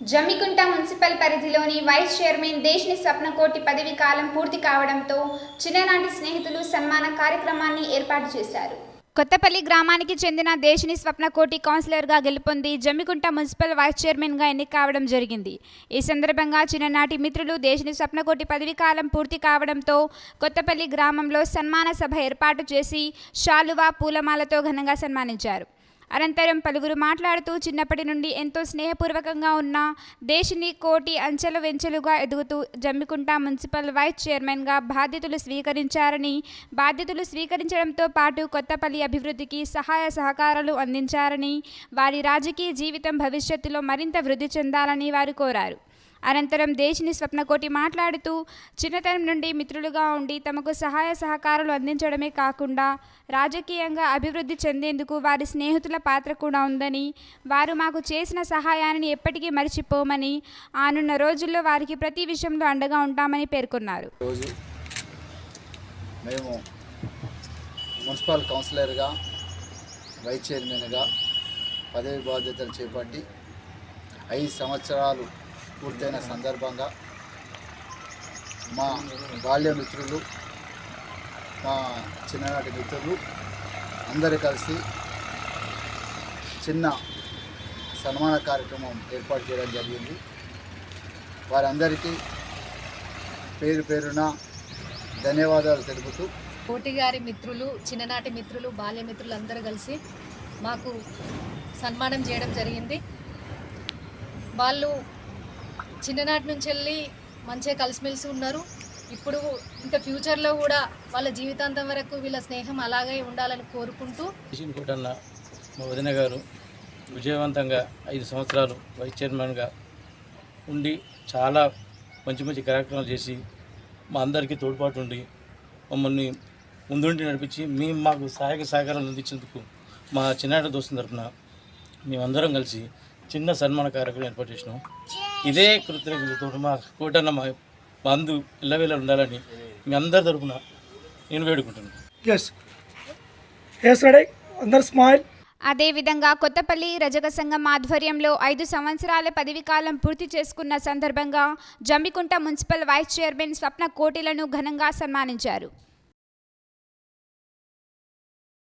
Jammikunta municipal పరిధిలోని vice chairman Desini Swapnakoti పదవి కాలం పూర్తి కావడంతో చిన్ననాటి స్నేహితులు సన్మాన కార్యక్రమాన్ని ఏర్పాటు చేశారు. కొత్తపల్లి గ్రామానికి చెందిన దేశిని స్వప్నకోటి కౌన్సిలర్గా గెలుపొంది జమ్మికుంట మున్సిపల్ వైస్ చైర్మన్గా ఎన్నిక కావడం జరిగింది. ఈ సందర్భంగా చిన్ననాటి మిత్రులు దేశిని స్వప్నకోటి పదవీకాలం పూర్తి కావడంతో కొత్తపల్లి గ్రామంలో సన్మాన సభ ఏర్పాటు చేసి శాలువా పూలమాలతో ఘనంగా సన్మానించారు. అనంతరం పలువురు మాట్లాడుతూ చిన్నప్పటి నుండి ఎంతో స్నేహపూర్వకంగా ఉన్న దేశిని కోటి అంచెలు వెంచెలుగా ఎదుగుతూ జమ్మికుంట మున్సిపల్ వైస్ చైర్మన్గా బాధ్యతలు స్వీకరించారని బాధ్యతలు స్వీకరించడంతో పాటు కొత్తపల్లి అభివృద్ధికి సహాయ సహకారాలు అందించారని వారి రాజకీయ జీవితం భవిష్యత్తులో మరింత వృద్ధి చెందాలని వారు కోరారు. అనంతరం దేశిని స్వప్నకోటి మాట్లాడుతూ చిన్నతనం నుండి మిత్రులుగా ఉండి తమకు సహాయ సహకారాలు అందించడమే కాకుండా రాజకీయంగా అభివృద్ధి చెందేందుకు వారి స్నేహితుల పాత్ర కూడా ఉందని వారు మాకు చేసిన సహాయాన్ని ఎప్పటికీ మర్చిపోమని ఆనున్న రోజుల్లో వారికి ప్రతి విషయంలో అండగా ఉంటామని పేర్కొన్నారు. మేము మున్సిపల్ కౌన్సిలర్గా వైస్ చైర్మన్గా పదవి బాధ్యతలు చేపట్టి ఐదు సంవత్సరాలు పూర్తయిన సందర్భంగా మా బాల్య మిత్రులు మా చిన్ననాటి మిత్రులు అందరూ కలిసి చిన్న సన్మాన కార్యక్రమం ఏర్పాటు చేయడం జరిగింది. వారందరికీ పేరు పేరున ధన్యవాదాలు తెలుపుతూ కోటి గారి మిత్రులు చిన్ననాటి మిత్రులు బాల్య మిత్రులు అందరూ కలిసి మాకు సన్మానం చేయడం జరిగింది. వాళ్ళు చిన్ననాటి నుంచి వెళ్ళి మంచిగా కలిసిమెలిసి ఉన్నారు. ఇప్పుడు ఇంకా ఫ్యూచర్లో కూడా వాళ్ళ జీవితాంతం వరకు వీళ్ళ స్నేహం అలాగే ఉండాలని కోరుకుంటూ కిషన్ కోటన్న మా వదిన గారు విజయవంతంగా ఐదు సంవత్సరాలు వైస్ చైర్మన్గా ఉండి చాలా మంచి మంచి కార్యక్రమాలు చేసి మా అందరికీ తోడ్పాటు ఉండి మమ్మల్ని ముందుండి నడిపించి మేము మాకు సహాయక సహకారాలు అందించేందుకు మా చిన్నాటి దోస్తు తరఫున మేమందరం కలిసి చిన్న సన్మాన కార్యక్రమం ఏర్పాటు చేసినాం. ఇదే కృతజ్ఞతతో మా కోటన్న మా అందు ఇళ్ళవేళ ఉండాలని మీ అందరి తరఫున నేను వేడుకుంటున్నాను Yes. Yes, ready? Under smile. అదేవిధంగా కొత్తపల్లి రజక సంఘం ఆధ్వర్యంలో ఐదు సంవత్సరాల పదవీకాలం పూర్తి చేసుకున్న సందర్భంగా Jammikunta municipal vice chairman Swapna కోటిలను ఘనంగా సన్మానించారు